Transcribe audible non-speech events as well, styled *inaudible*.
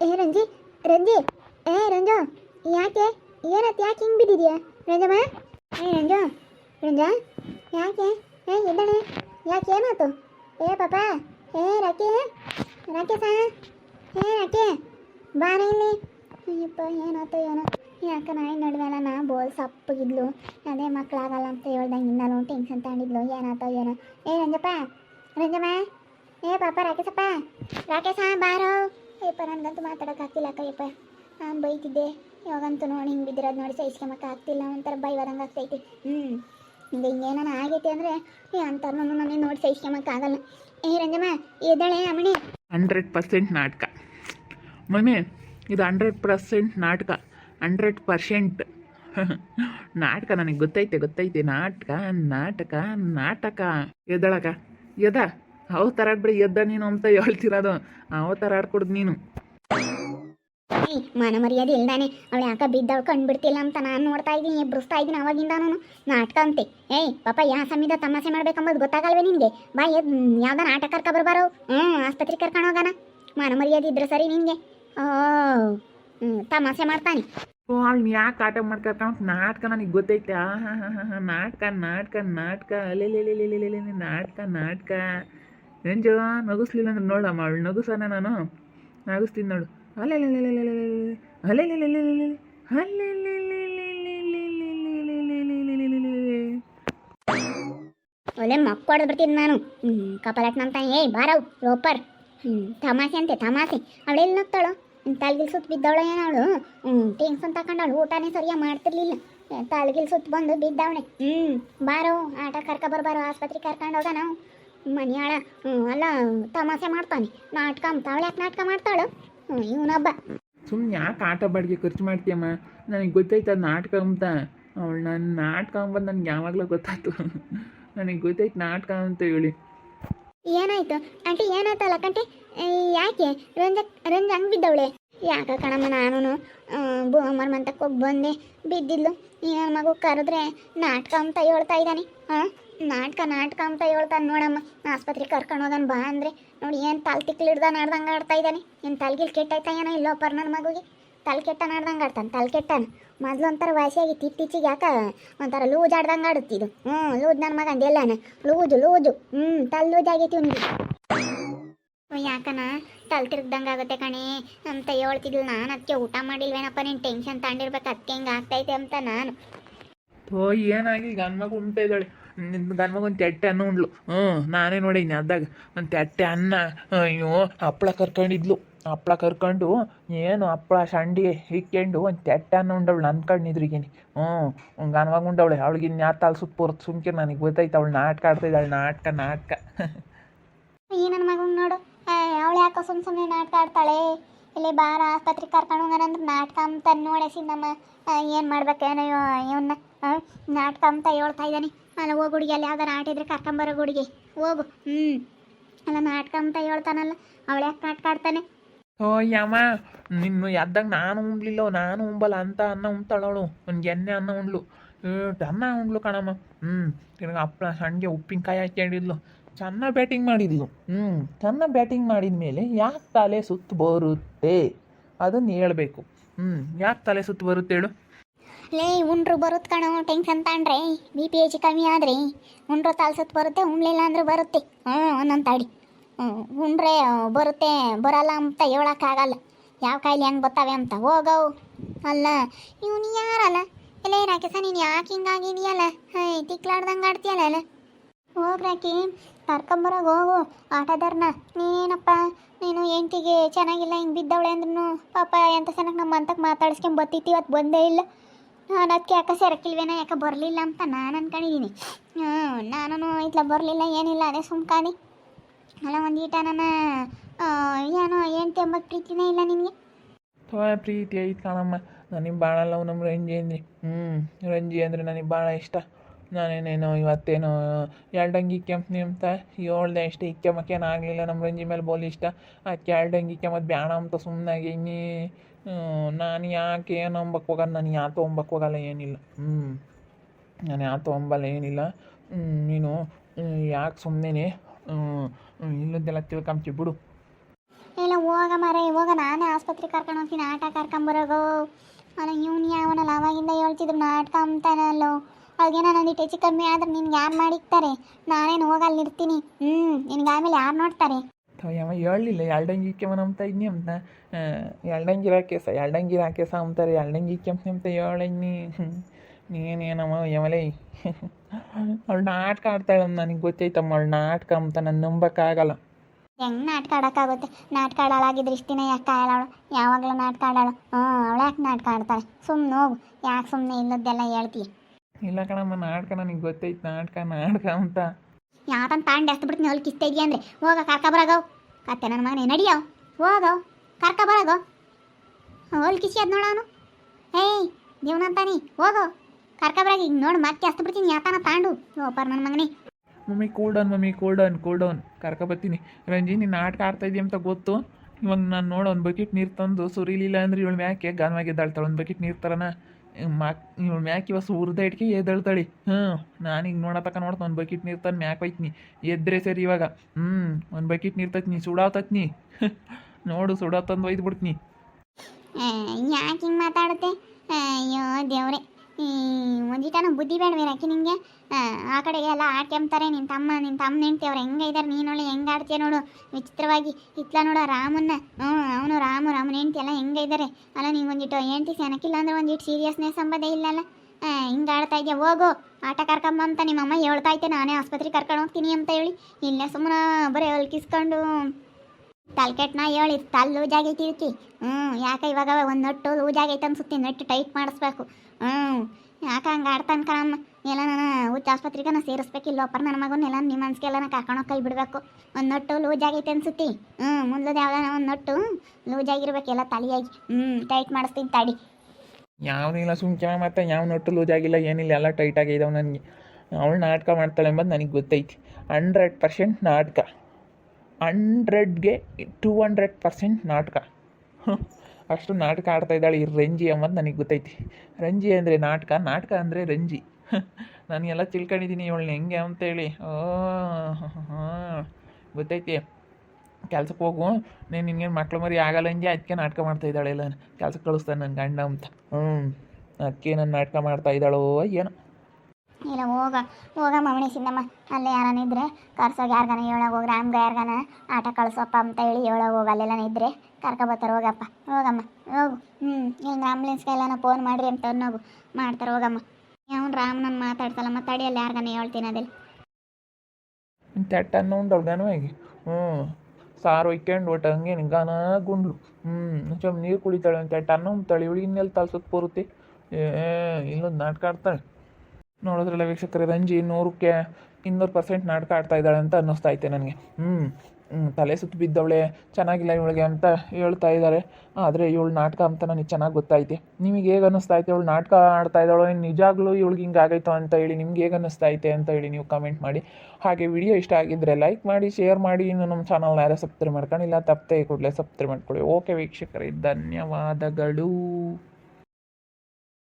ಏ, ರಂಜಿ ರಂಜಿ, ಏ, ರಂಜು, ಯಾಕೆ, ಏನತ್, ಯಾಕೆ ಹಿಂಗೆ ಬಿದ್ದಿದ್ಯಾ? ರಂಜಮ್ಮ, ಏ, ರಂಜು, ರಂಜ, ಯಾಕೆ, ಏ, ಎದ್ದಾಳೆ, ಯಾಕೆ ಏನಾಯ್ತು? ಏ, ಪಾಪ, ಏ, ರಾಕೆ ರಾಕೇಶ ಏ, ರಾಕೆ ಬಾರ ಇಲ್ಲಿ. ಅಯ್ಯಪ್ಪ, ಏನಾಯ್ತು, ಏನೋ? ಯಾಕೆ ನಾಯಿ ನೋಡಿದಲ್ಲ ನಾ ಬೋಲ್ ಸಪ್ಪಗಿದ್ಲು. ಅದೇ ಮಕ್ಕಳಾಗಲ್ಲ ಅಂತ ಹೇಳ್ದಂಗೆ ಇನ್ನೂ ಟೆನ್ಷನ್ ತಗೊಂಡಿದ್ಲು. ಏನಾಯ್ತೋ, ಏನೋ? ಏ, ರಂಜಪ್ಪ, ರಂಜಮ್ಮ, ಏ, ಪಾಪ, ರಾಕೇಶಪ್ಪ, ರಾಕೇಶ, ಬಾರೋ. ಅಯ್ಯಪ್ಪ ನನಗಂತೂ ಮಾತಾಡೋಕ್ಕಾಗ್ತಿಲ್ಲ ಕಯ್ಯಪ್ಪ ನಾನು ಬೈತಿದ್ದೆ. ಇವಾಗಂತೂ ನೋಡಿ ಹಿಂಗೆ ಬಿದ್ದಿರೋದು ನೋಡಿ ಸಹಿಸ್ಕೊಂಬಕ್ಕೆ ಆಗ್ತಿಲ್ಲ, ಒಂಥರ ಬೈವಾದಂಗೆ ಆಗ್ತೈತಿ. ಹ್ಞೂ ಹಿಂಗೆ ಹಿಂಗೇನಾನ ಆಗೈತಿ ಅಂದರೆ ಏ ಅಂತಾರನು ನನಗೆ ನೋಡಿ ಸಹಿಸ್ಕೊಂಬಕ್ಕಾಗಲ್ಲ ಏ ರಂಜಮ್ಮ ಎದಳೆ ಅಮ್ಮಣಿ? ಹಂಡ್ರೆಡ್ ಪರ್ಸೆಂಟ್ ನಾಟಕ. ಮಮ್ಮಿ, ಇದು ಹಂಡ್ರೆಡ್ ಪರ್ಸೆಂಟ್ ನಾಟಕ. Hundred percent. ನಾಟಕ ನನಗೆ ಗೊತ್ತೈತೆ ಗೊತ್ತೈತೆ. ನಾಟಕ ನಾಟಕ ನಾಟಕ. ಎದಳಕ ಎದ ಅವು ತರಾಡ್ಬಿಡಿ ಎದ್ದ ನೀನು ಅಂತ ಹೇಳ್ತಿರೋದು. ಅವು ತರಾಡ್ಕೊಡ್ದು ನೀನು. ಮಾನ ಮರ್ಯಾದೆ ಇಲ್ದಾನೆ. ಅವಳು ಯಾಕ ಬಿದ್ದಳು ಕಂಡ್ ಬಿಡ್ತಿಲ್ಲ ಅಂತ ನಾನು ನೋಡ್ತಾ ಇದ್ದೀನಿ ಬ್ರಸ್ತಾ ಇದ್ದೀನಿ ಅವಾಗಿಂದ ನಾನು ನಾಟಕ ಅಂತೆ. ಏಯ್ ಪಾಪ ಯಾವ ಸಮಯದ ತಮಾಷೆ ಮಾಡ್ಬೇಕಂಬುದು ಗೊತ್ತಾಗಲ್ವೇ ನಿನಗೆ? ಬಾ ಎದ್ ಯಾವ್ದ ನಾಟಕ ಕರ್ಕ ಬರ್ಬಾರೋ. ಹ್ಞೂ ಆಸ್ಪತ್ರೆ ಕರ್ಕೊಂಡು ಹೋಗನ ಮಾರ ಮರ್ಯಾದೆ ಇದ್ರೆ ಸರಿ ನಿನಗೆ. ಓ ತಮಾಷೆ ಮಾಡ್ತಾನೆ. ಓ ಅವ್ಳು ಯಾಕೆ ಆಟ ಮಾಡ್ಕರ್ಕೊಂಡು ನಾಟಕ ನನಗೆ ಗೊತ್ತೈತೆ. ಹಾ ಹಾ ಹಾ ಹಾ ನಾಟಕ ನಾಟಕ ನಾಟಕ. ಅಲ್ಲೇ ನಾಟಕ ನಾಟಕ. ಏನು ಜವ ನಗಿಸ್ಲಿಲ್ಲ ಅಂದ್ರೆ ನೋಡಮ್ಮ ಅವಳು ನಗುಸಾನ ನಾನು? ನಗಿಸ್ತೀನಿ ನೋಡು. ಅಲ್ಲೇ ಅಲ್ಲೇ ಒಳ್ಳೆ ಮಕ್ಕಳು ಬರ್ತೀನಿ ನಾನು ಕಪಾಲಟ್ ನಮ್ಮ ಏಯ್ ಬಾರವ್ ರೋಪರ್ ತಮಾಷೆ ಅಂತೆ ತಮಾಷೆ ಅವಳು ಎಲ್ಲಿ ನಗ್ತಾಳು ತಲೆಗಿಲ್ ಸುತ್ತ ಬಿದ್ದವಳ ಏನವಳು ಹ್ಞೂ ಟೆನ್ಷನ್ ತಗೊಂಡವಳು ಊಟನೇ ಸರಿಯಾಗಿ ಮಾಡ್ತಿರ್ಲಿಲ್ಲ ತಲೆಗಿಲ್ ಸುತ್ತ ಬಂದು ಬಿದ್ದವಣೆ ಹ್ಞೂ ಬಾರೋ ಆಟ ಕರ್ಕ ಬರ್ಬಾರೋ ಆಸ್ಪತ್ರೆ ಕರ್ಕೊಂಡು ಹೋಗ ನಾವು ಮನೆಯಾಳ ಅಲ್ಲ ತಮಾಷೆ ಮಾಡ್ತಾನೆ. ನಾಟಕ ಅವಳು ಯಾಕೆ ನಾಟಕ ಮಾಡ್ತಾಳು? ಇವನೊಬ್ಬ. ಸುಮ್ಮನೆ ಯಾಕೆ ಆಟ ಬಾಡಿಗೆ ಖರ್ಚು ಮಾಡ್ತೀಯಮ್ಮ? ನನಗೆ ಗೊತ್ತೈತೆ ಅದು ನಾಟಕ ಅಂತ. ಅವಳು ನನ್ನ ನಾಟಕ ಅಂಬದು ನನಗೆ ಯಾವಾಗಲೂ ಗೊತ್ತಾಯ್ತು. ನನಗೆ ಗೊತ್ತಾಯ್ತು ನಾಟಕ ಅಂತ ಹೇಳಿ. ಏನಾಯ್ತು? ಆಂಟಿ ಏನಾಯ್ತಲ್ಲ ಕಂಟಿ? ಯಾಕೆ? ರಂಜ ರಂಜ ಹಂಗೆ ಬಿದ್ದವಳೆ? ಯಾಕ ಕಣಮ್ಮ ನಾನು ಬೋಮರ್ ಮಂತಕ್ಕೆ ಹೋಗಿ ಬಂದೆ. ಬಿದ್ದಿದ್ಲು. ಈ ನನ್ನ ಮಗು ಕರೆದ್ರೆ ನಾಟಕ ಅಂತ ಹೇಳ್ತಾ ಇದ್ದಾನೆ. ಹಾಂ ನಾಟಕ ನಾಟಕ ಅಂತ ಹೇಳ್ತಾನೆ ನೋಡಮ್ಮ. ಆಸ್ಪತ್ರೆಗೆ ಕರ್ಕೊಂಡು ಹೋಗೋಣ ಬಾ ಅಂದರೆ. ನೋಡಿ ಏನು ತಲೆ ತಿಕ್ಲಿಡ್ದ ನಾಡ್ದಂಗೆ ಆಡ್ತಾ ಇದ್ದಾನೆ. ಏನು ತಲೆಗಿಲ್ ಕೆಟ್ಟಾಯ್ತಾ ಏನೋ ಇಲ್ಲೋಪರ್ ನನ್ನ ಮಗುಗೆ. ತಲೆ ಕೆಟ್ಟ ನಾಡ್ದಂಗೆ ಆಡ್ತಾನೆ, ತಲೆ ಕೆಟ್ಟನ. ಮೊದ್ಲು ಒಂಥರ ವಾಸಿಯಾಗಿತ್ತು ಇತ್ತೀಚಿಗೆ ಯಾಕ ಒಂಥರ ಲೂಜ್ ಆಡ್ದಂಗೆ ಆಡುತ್ತಿದ್ದು ಹ್ಞೂ ಲೂಜ್ ನನ್ನ ಮಗ ಅಂದೆಲ್ಲನ ಲೂಜು ಲೂಜು. ಹ್ಞೂ ತಲೆ ಲೂಜ್ ಆಗೈತಿ ಅವ್ನಿಗೆ ಯಾಕನ ತಲೆ ಆಗುತ್ತೆ ಕಣೆ. ಅಂತ ಹೇಳ್ತಿದ್ಲು ನಾನು ಅದಕ್ಕೆ ಊಟ ಮಾಡಿಲ್ವೇನಪ್ಪ, ನೀನು ಟೆನ್ಷನ್ ತಗೊಂಡಿರ್ಬೇಕು ಅದಕ್ಕೆ ಹಿಂಗೆ ಆಗ್ತೈತೆ ಅಂತ ನಾನು. ಓ ಏನಾಗಿ ಗನ್ಮಗ ಉಣ್ತಾ ಇದ್ದಾಳೆ. ನಿನ್ನ ಗನ್ಮಗ ಒಂದು ತೆಟ್ಟೆ ಅನ್ನ ಉಂಡ್ಲು. ಹ್ಞೂ ನಾನೇ ನೋಡೀನಿ ಅದಾಗ ಒಂದು ತೆಟ್ಟೆ ಅನ್ನ, ಅಯ್ಯೋ ಹಪ್ಪಳ ಕರ್ಕೊಂಡಿದ್ಲು. ಹಪ್ಪಳ ಕರ್ಕೊಂಡು ಏನು ಹಪ್ಪಳ ಸಂಡಿಗೆ ಇಕ್ಕೊಂಡು ಒಂದು ತೆಟ್ಟೆ ಅನ್ನ ಉಂಡವಳು ನನ್ನ ಕಣ್ಣಿದ್ರಿಗೇನಿ ಹ್ಞೂ ಗನ್ಮಗ ಉಂಡವಳೆ. ಅವಳಿಗೆ ಇನ್ಯಾ ತಾಲ್ ಸುತ್ತ ಪೂರ್ತಿ ನನಗೆ ಗೊತ್ತೈತೆ ಅವಳು ನಾಟಕ ಆಡ್ತಾ ಇದ್ದಾಳೆ. ನಾಟಕ ನಾಟಕ. ಈ ನನ್ನ ಮಗನ ನೋಡು. ಅವಳು ಯಾಕೋ ಸುಮ್ಮ ಸುಮ್ಮನೆ ನಾಟಕ ಆಡ್ತಾಳೆ? ಇಲ್ಲಿ ಬಾರ ಆಸ್ಪತ್ರೆಗೆ ಕರ್ಕೊಂಡು ಹೋಗೋಣ ಅಂದ್ರೆ ನಾಟಕ ಅಂತ ನೋಡೇಸಿ ನಮ್ಮ ಏನು ಮಾಡ್ಬೇಕೇನೋ ಇವನ್ನ ನಾಟಕ ಅಂತ ಹೇಳ್ತಾ ಇದ್ದಾನೆ. ಅಲ್ಲ, ಹೋಗಿ ಹುಡುಗಿ, ಅಲ್ಲಿ ಯಾವ್ದಾರು ಆಟ ಇದ್ರೆ ಕರ್ಕೊಂಬರೋ ಹುಡುಗಿ. ಹೋಗು. ಹ್ಞೂ ಅಲ್ಲ, ನಾಟಕ ಅಂತ ಹೇಳ್ತಾನಲ್ಲ, ಅವಳು ಯಾಕೆ ನಾಟಕ ಆಡ್ತಾನೆ? ಓ ಯಮ್ಮ, ನಿನ್ನು ಎದ್ದಾಗ ನಾನು ಉಂಬ್ಲಿಲ್ಲ ನಾನು ಉಂಬಲ್ಲ ಅಂತ ಅನ್ನ ಉಣ್ತಾಳವಳು ಒಂದು ಎಣ್ಣೆ ಅನ್ನ ಉಂಡ್ಲು ಅನ್ನ ಉಂಡ್ಲು ಕಣಮ್ಮ. ಹ್ಞೂ ತಿರ್ಗ ಅಪ್ಪ ಸಂಜೆ ಉಪ್ಪಿನಕಾಯಿ ಹಾಕೊಂಡಿದ್ಲು ಚೆನ್ನಾಗಿ ಬ್ಯಾಟಿಂಗ್ ಮಾಡಿದ್ಲು. ಹ್ಞೂ ಚೆನ್ನಾಗಿ ಬ್ಯಾಟಿಂಗ್ ಮಾಡಿದ ಮೇಲೆ ಯಾಕೆ ತಲೆ ಸುತ್ತು ಬರುತ್ತೆ? ಅದನ್ನು ಹೇಳ್ಬೇಕು. ಹ್ಞೂ ಯಾಕೆ ತಲೆ ಸುತ್ತು ಬರುತ್ತೆ ಹೇಳು. ಲೇ, ಉಂಡ್ರು ಬರುತ್ತೆ ಕಣೋ ಟೆನ್ಷನ್ ತಾಂಡ್ರೆ ಬಿ ಪಿ ಎಚ್ ಕಮ್ಮಿ ಆದ್ರೆ ಉಂಡ್ರು ತಾಲ್ಸತ್ ಬರುತ್ತೆ, ಉಣ್ಲಿಲ್ಲ ಅಂದ್ರೆ ಬರುತ್ತೆ. ಹ್ಞೂ, ಒಂದೊಂದು ತಾಡಿ ಹ್ಞೂ, ಉಂಡ್ರೆ ಬರುತ್ತೆ, ಬರಲ್ಲ ಅಂತ ಹೇಳೋಕ್ಕಾಗಲ್ಲ ಯಾವ ಕಾಯಿಲೆ ಹೆಂಗೆ ಬರ್ತಾವೆ ಅಂತ. ಹೋಗವು ಅಲ್ಲ. ಇವನು ಯಾರಲ್ಲ? ಇಲ್ಲ ರಾಕೇಶ, ನೀನು ಯಾಕೆ ಹಿಂಗಾಗಿದೆಯಲ್ಲ ಹೈ, ತಿಕ್ಲಾಡ್ದಂಗೆ ಆಡ್ತೀಯಲ್ಲ ಅಲ್ಲ ಹೋಗ್ರಾಕಿ ಕರ್ಕೊಂಬರೋಗ ಹೋಗು, ಆಟೋದಾರನ. ನೀನೇನಪ್ಪ ನೀನು ಹೆಂಡ್ತಿಗೆ ಚೆನ್ನಾಗಿಲ್ಲ, ಹಿಂಗೆ ಬಿದ್ದವಳೆ ಅಂದ್ರೂ ಪಾಪ ಎಂತ ಚೆನ್ನಾಗಿ ನಮ್ಮ ಅಂತಕ್ಕೆ ಮಾತಾಡಿಸ್ಕೊಂಡು ಇವತ್ತು ಬಂದೇ ಇಲ್ಲ. ನಾನು ಅದಕ್ಕೆ ಯಾಕೆ ಸೆರಕಿಲ್ವೇನೋ ಯಾಕೆ ಬರಲಿಲ್ಲ ಅಂತ ನಾನು ಅನ್ಕೊಂಡಿದ್ದೀನಿ ಹ್ಞೂ ನಾನು ಇತ್ಲ ಬರಲಿಲ್ಲ, ಏನಿಲ್ಲ, ಅದೇ ಸುಮ್ಕಾದಿ ಅಲ್ಲ, ಒಂದು ಈಟ ಏನೋ ಹೆಂಡ್ತಿ ಎಂಬ ಪ್ರೀತಿನೇ ಇಲ್ಲ ನಿನಗೆ. ಥೋ, ಪ್ರೀತಿ ಐತೆ ಕಣಮ್ಮ. ನನಗೆ ಭಾಳ ಲವ್ ನಮ್ಮ ರಂಜಿ ಅಂದ್ರಿ. ಹ್ಞೂ ರಂಜಿ ಅಂದರೆ ನನಗೆ ಭಾಳ ಇಷ್ಟ. ನಾನೇನೇನೋ ಇವತ್ತೇನೋ ಎರಡಂಗಿ ಕೆಂಪು ಅಂತ ಹೇಳ್ದೆ ಇಷ್ಟ ಇಕ್ಕೆಮಕ್ಕೇನು ಆಗಲಿಲ್ಲ ನಮ್ಮ ರಂಜಿ ಮೇಲೆ ಬೋಲಿ ಇಷ್ಟ. ಅದಕ್ಕೆ ಎರಡಂಗಿ ಕೆಮ್ಮದು ಬ್ಯಾಣ ಅಂತ ಸುಮ್ಮನಾಗಿ ಇನ್ನೀ ನಾನು ಯಾಕೆ ಏನು ಅಂಬಕ್ಕೆ ಹೋಗಲ್ಲ, ನಾನು ಯಾ ತೊಗೊಂಬಕ್ಕೆ ಹೋಗಲ್ಲ ಏನಿಲ್ಲ. ಹ್ಞೂ ನಾನು ಯಾ ತೊಗೊಂಬಲ್ಲ ಏನಿಲ್ಲ. ನೀನು ಯಾಕೆ ಸುಮ್ಮನೆ ಇಲ್ಲದೆಲ್ಲ ತಿಳ್ಕೊಂಬ್ತಿ ಬಿಡು. ಇಲ್ಲ, ಹೋಗ ಮರೆ ಇವಾಗ ನಾನೇ ಆಸ್ಪತ್ರೆಗೆ ಕರ್ಕೊಂಡು ಹೋಗ್ತೀನಿ, ಆಟ ಕರ್ಕೊಂಬರೋಗೋ. ಅಲ್ಲ ಇವ್ನು ಯಾವನಲ್ಲ ಅವಾಗಿಂದ ಹೇಳ್ತಿದ್ರು, ನಾಟಕ ಅಂತಾನಲ್ಲೋ. ಅವಾಗೇನೋ ನಂದಿಟ್ಟು ಹೆಚ್ಚು ಕಮ್ಮಿ ಆದ್ರೆ ನಿನ್ಗೆ ಯಾರು ಮಾಡಿಕ್ತಾರೆ? ನಾನೇನು ಹೋಗಲ್ಲಿ ಇರ್ತೀನಿ ಹ್ಞೂ ನಿನಗೆ ಆಮೇಲೆ ಯಾರು ನೋಡ್ತಾರೆ? ಯಾವ ಹೇಳಲಿಲ್ಲ ಕೆಮ್ಮ ನಂಬ್ತಾಯಿದ್ನಿ ಇದ್ನಿ ಅಂತ ಎರಡಂಗಿರ ಕೇಸ ಎರಡಂಗಿರ ಕೇಸ ಅಂತಾರೆ ಎರಡಂಗಿ ಕೆಂಪು ಅಂತ ಹೇಳಣ್ಣಿ ನೀನೇನಮ್ಮ ಯಮಲೇ ಅವಳು ನಾಟಕ ಆಡ್ತಾಳೆ ನನಗೆ ಗೊತ್ತೈತಮ್ಮ ಅವಳು ನಾಟಕ ಅಂತ ನಾನು ನಂಬಕ್ಕಾಗಲ್ಲ ಹೆಂಗೆ ನಾಟಕ ಆಡೋಕ್ಕಾಗುತ್ತೆ ನಾಟಕ ಆಡಾಳಾಗಿದ್ರೆ ಇಷ್ಟು ದಿನ ಯಾಕೆ ಆಡೋಳು ಯಾವಾಗಲೂ ನಾಟಕ ಆಡೋಳು ಹ್ಞೂ ಅವಳು ಯಾಕೆ ನಾಟಕ ಆಡ್ತಾಳೆ ಸುಮ್ಮನೆ ಹೋಗು ಯಾಕೆ ಸುಮ್ಮನೆ ಇಲ್ಲದ್ದೆಲ್ಲ ಹೇಳ್ತೀಯ ಇಲ್ಲ ಕಣಮ್ಮ ನಾಟಕ ನನಗೆ ಗೊತ್ತೈತೆ ನಾಟಕ ನಾಟಕ ಅಂತ ಯಾಕಂತ ತಾಂಡ್ ಎಷ್ಟು ಬಿಡ್ತೀನಿ ಅಲ್ಲಿ ಕಿಸ್ತಾ ಇದೆಯಾ ಅಂದರೆ? ಹೋಗ, ಕರ್ಕ ಬರಾಗವ್. ಕತ್ತೆ ನನ್ನ ಮಗನೇ, ನಡಿಯವ್. ಹೋಗವ್, ಕರ್ಕ ಬರಾಗೋ ಹೋಲ್ ಕಿಸಿ ಅದ್ ನೋಡವನು ಏಯ್, ದೇವ್ನಂತಾನಿ, ಹೋಗೋ. ಕರ್ಕ ಬರಾಗ ಈಗ ನೋಡು ಮತ್ತೆ ಎಷ್ಟು ಬಿಡ್ತೀನಿ ಯಾತನ ತಾಂಡು ಓಪರ್ ನನ್ನ ಮಗನೇ. Mummy cool down mummy cool down cool down ಕರ್ಕೊಬತ್ತೀನಿ Ranji, ನೀನು ಆಟ ಆಡ್ತಾ ಇದೀಯ ಅಂತ ಗೊತ್ತು? ಇವಾಗ ನಾನು ನೋಡು ಒಂದು ಬಕೆಟ್ ನೀರು ತಂದು ಸುರಿಲಿಲ್ಲ ಅಂದ್ರೆ ಇವಳು ಮ್ಯಾಕೆ ಗಾನವಾಗಿ ಎದ್ದಾಳ್ತಾಳೆ? ಒಂದು ಬಕೆಟ್ ನೀರು ತರನ? ಮಾಕ್ ಇವಳು ಮ್ಯಾಕೆ ಇವ ಸುರ್ದ ಇಟ್ಕೆ ಎದ್ದೇಳ್ತಾಳಿ ಹ್ಞೂ ನಾನೀಗ ನೋಡತಕ್ಕ ನೋಡ್ತ ಒಂದು ಬಕೆಟ್ ನೀರು ತಂದು ಮ್ಯಾಕ್ ಹೋಯ್ತೀನಿ ಎದ್ರೆ ಸರಿ ಇವಾಗ. ಹ್ಞೂ ಒಂದು ಬಕೆಟ್ ನೀರು ತತ್ನಿ, ಸುಡಾತತ್ನಿ. *laughs* ನೋಡು ಸುಡಾತಂದು ಒಯ್ದು ಬಿಡ್ತೀನಿ. ಯಾಕೆ ಹಿಂಗೆ ಮಾತಾಡುತ್ತೆ? ಅಯ್ಯೋ, ದೇವ್ರೆ. ಒಂದಿಟನ ಬುದ್ಧಿ ಬೇಡವೇ ರಾಕಿ ನಿನಗೆ ಆ ಕಡೆಗೆ ಎಲ್ಲ ಆಡ್ಕೊಂತಾರೆ ನಿನ್ನ ತಮ್ಮ ನಿನ್ನ ತಮ್ಮ ಹೆಂಡ್ತಿ ಅವ್ರು ಹೆಂಗೆ ಇದ್ದಾರೆ ನೀನು ಒಳ್ಳೆ ಹೆಂಗೆ ಆಡ್ತೀಯ ನೋಡು? ವಿಚಿತ್ರವಾಗಿ ಇತ್ಲ ನೋಡು ರಾಮನ್ನ. ಹ್ಞೂ, ಅವನು ರಾಮು, ರಾಮನ ಹೆಂಡ್ತಿ ಎಲ್ಲ ಹೆಂಗೆ ಇದ್ದಾರೆ ಅಲ್ಲ ನೀನು ಒಂದಿಟ್ಟು ಹೆಂಡ್ತಿ ಸೆನಕ್ಕಿಲ್ಲ ಅಂದ್ರೆ ಒಂದಿಟ್ಟು ಸೀರಿಯಸ್ನೆಸ್ ಸಂಬಂಧ ಇಲ್ಲಲ್ಲ. ಹಿಂಗೆ ಆಡ್ತಾ ಇದೆಯಾ? ಹೋಗು, ಆಟ ಕರ್ಕೊಂಬ ಅಂತ ನಿಮ್ಮಮ್ಮ ಹೇಳ್ತಾ ಐತೆ ನಾನೇ ಆಸ್ಪತ್ರೆಗೆ ಕರ್ಕೊಂಡು ಹೋಗ್ತೀನಿ ಅಂತ ಹೇಳಿ. ಇಲ್ಲೇ ಸುಮ್ಮನೆ ಬರೀ ಹೊಲ್ಕಿಸ್ಕೊಂಡು ತಲ್ಕೆಟ್ನ ಹೇಳಿ ತಲ್ ಲೂಜ್ ಆಗೈತಿ ಇದಕ್ಕೆ ಹ್ಞೂ ಯಾಕೆ ಇವಾಗ ಒಂದು ನಟ್ಟು ಲೂಜ್ ಆಗೈತೆ ಅನ್ಸುತ್ತೆ ನಟ್ಟು ಟೈಟ್ ಮಾಡಿಸ್ಬೇಕು. ಹ್ಞೂ ಯಾಕೆ ಹಂಗೆ ಆಡ್ತಾನೆ ಕಣಮ್ಮ ಎಲ್ಲ ನಾನು ಹುಚ್ಚ ಆಸ್ಪತ್ರೆಗೆ ಸೇರಿಸ್ಬೇಕಿಲ್ಲಪ್ಪ ನನ್ನ ಮಗನ ಎಲ್ಲ ನಿಮ್ಮ ಎಲ್ಲ ಕರ್ಕೊಂಡು ಕೈ ಬಿಡಬೇಕು. ಒಂದು ನಟ್ಟು ಲೂಜ್ ಆಗೈತೆ ಅನ್ಸುತ್ತೆ. ಹ್ಞೂ ಮುಂದೆ ಯಾವ್ದಾನ ಒಂದು ನಟ್ಟು ಲೂಜ್ ಆಗಿರ್ಬೇಕೆಲ್ಲ ತಲೆಯಾಗಿ. ಹ್ಞೂ ಟೈಟ್ ಮಾಡಿಸ್ತೀನಿ ತಡಿ. ಯಾವುದಿಲ್ಲ ಸುಮ್ಕೆ ಮತ್ತೆ ಯಾವ ನಟ್ಟು ಲೂಸ್ ಆಗಿಲ್ಲ, ಏನಿಲ್ಲ, ಎಲ್ಲ ಟೈಟ್ ಆಗಿದ್ದಾವೆ ನನಗೆ. ಅವಳು ನಾಟಕ ಮಾಡ್ತಾಳೆ ಎಂಬುದು ನನಗೆ ಗೊತ್ತೈತಿ. ಹಂಡ್ರೆಡ್ ಪರ್ಸೆಂಟ್ ನಾಟಕ. ಹಂಡ್ರೆಡ್ಗೆ ಟೂ ಹಂಡ್ರೆಡ್ ಪರ್ಸೆಂಟ್ ನಾಟಕ. ಅಷ್ಟು ನಾಟಕ ಆಡ್ತಾ ಇದ್ದಾಳೆ ಈ ರಂಜಿ ಅಂಬದು ನನಗೆ ಗೊತ್ತೈತಿ. ರಂಜಿ ಅಂದರೆ ನಾಟಕ ನಾಟಕ ಅಂದರೆ ರಂಜಿ. ನನಗೆಲ್ಲ ತಿಳ್ಕೊಂಡಿದ್ದೀನಿ ಇವಳನ್ನ. ಹೆಂಗೆ ಅಂತೇಳಿ ಓ, ಗೊತ್ತೈತಿ. ಕೆಲ್ಸಕ್ಕೆ ಹೋಗು. ನೀನು ನಿನಗೇನು ಮಕ್ಳು ಮರಿ ಆಗಲ್ಲ ಹಂಗೆ ಅದಕ್ಕೆ ನಾಟಕ ಮಾಡ್ತಾ ಇದ್ದಾಳೆ ಎಲ್ಲ ಕೆಲ್ಸಕ್ಕೆ ಕಳಿಸ್ತಾನೆ ನನ್ನ ಗಂಡ ಅಂತ. ಹ್ಞೂ ಅದಕ್ಕೆ ನಾನು ನಾಟಕ ಮಾಡ್ತಾ ಇದ್ದಾಳೋ ಏನೋ. ಇಲ್ಲ, ಹೋಗ ಹೋಗಮ್ಮ ಅವಣಿ ಸಿನ್ನಮ್ಮ ಅಲ್ಲೇ ಯಾರನ ಇದ್ರೆ ಕರ್ಸೋಗಿ ಯಾರ್ಗಾನ ಹೇಳೋಗ ಹೋಗಿ ರಾಮ್ಗ ಯಾರ್ಗಾನ ಆಟ ಕಳಿಸೋಪ್ಪ ಅಂತ ಹೇಳಿ ಹೇಳೋಗ ಹೋಗ ಅಲ್ಲೆಲ್ಲ ಇದ್ರೆ ಕರ್ಕೊಬತ್ತಾರೆ ಹೋಗಪ್ಪ. ಹೋಗಮ್ಮ, ಹೋಗು. ಹ್ಞೂ ಹಿಂಗೆ ಆಂಬುಲೆನ್ಸ್ಗೆ ಎಲ್ಲನ ಫೋನ್ ಮಾಡ್ರಿ ಅಂತ ಅನ್ನೋಗು. ಮಾಡ್ತಾರೆ, ಹೋಗಮ್ಮ. ಅವ್ನು ರಾಮ್ ನನ್ನ ಮಾತಾಡ್ತಲ್ಲ ಮತ್ತೆ ಅಡಿಯಲ್ಲಿ ಯಾರ್ಗಾನ ಹೇಳ್ತೀನಿ ಅದೆಲ್ಲ ತೆಟ್ಟ ಉಂಟು ಹೋಗಿ? ಹ್ಞೂ ಸಾರು ಒಯ್ಕೊಂಡು ಒಟ್ಟು ಹಂಗೆ ನಿಂಗಾನ ಗುಂಡ್ಲು. ಹ್ಞೂ ಸ್ವಲ್ಪ ನೀರು ಕುಡಿತಾಳೆ ಅಂತ ಅನ್ನ ಉಂಟಾಳೆ ಇವಳು ಇನ್ನೆಲ್ಲಿ ತಲ್ಸೋದು ಬರುತ್ತೆ ಏ, ಇಲ್ಲೊಂದು ನಾಟಕ ಆಡ್ತಾಳೆ. ನೋಡಿದ್ರಲ್ಲ ವೀಕ್ಷಕರೇ, ರಂಜಿ ನೂರಕ್ಕೆ ಇನ್ನೂರು ಪರ್ಸೆಂಟ್ ನಾಟಕ ಆಡ್ತಾ ಇದ್ದಾಳೆ ಅಂತ ಅನ್ನಿಸ್ತಾ ಐತೆ ನನಗೆ. ಹ್ಞೂ ತಲೆ ಸುತ್ತ ಬಿದ್ದವಳೆ, ಚೆನ್ನಾಗಿಲ್ಲ ಇವಳಿಗೆ ಅಂತ ಹೇಳ್ತಾ ಇದ್ದಾರೆ ಆದರೆ ಇವಳು ನಾಟಕ ಅಂತ ನನಗೆ ಚೆನ್ನಾಗಿ ಗೊತ್ತೈತೆ ನಿಮಗೆ ಹೇಗೆ ಅನ್ನಿಸ್ತಾ ಐತೆ? ಇವಳು ನಾಟಕ ಆಡ್ತಾ ಇದ್ದಾಳು ನಿಜಾಗ್ಲೂ ಇವಳಿಗೆ ಹಿಂಗೆ ಆಗೈತೋ ಅಂತ ಹೇಳಿ ನಿಮ್ಗೆ ಹೇಗೆ ಅನ್ನಿಸ್ತಾ ಐತೆ ಅಂತ ಹೇಳಿ ನೀವು ಕಮೆಂಟ್ ಮಾಡಿ. ಹಾಗೆ ವಿಡಿಯೋ ಇಷ್ಟ ಆಗಿದ್ದರೆ ಲೈಕ್ ಮಾಡಿ ಶೇರ್ ಮಾಡಿ. ಇನ್ನು ನಮ್ಮ ಚಾನಲ್ನ ಯಾರೋ ಸಬ್ಸ್ಕ್ರೈಬ್ ಮಾಡ್ಕೊಂಡಿಲ್ಲ, ತಪ್ಪದೆ ಕೂಡಲೇ ಸಬ್ಸ್ಕ್ರೈಬ್ ಮಾಡ್ಕೊಳ್ಳಿ. ಓಕೆ ವೀಕ್ಷಕರೇ, ಧನ್ಯವಾದಗಳು.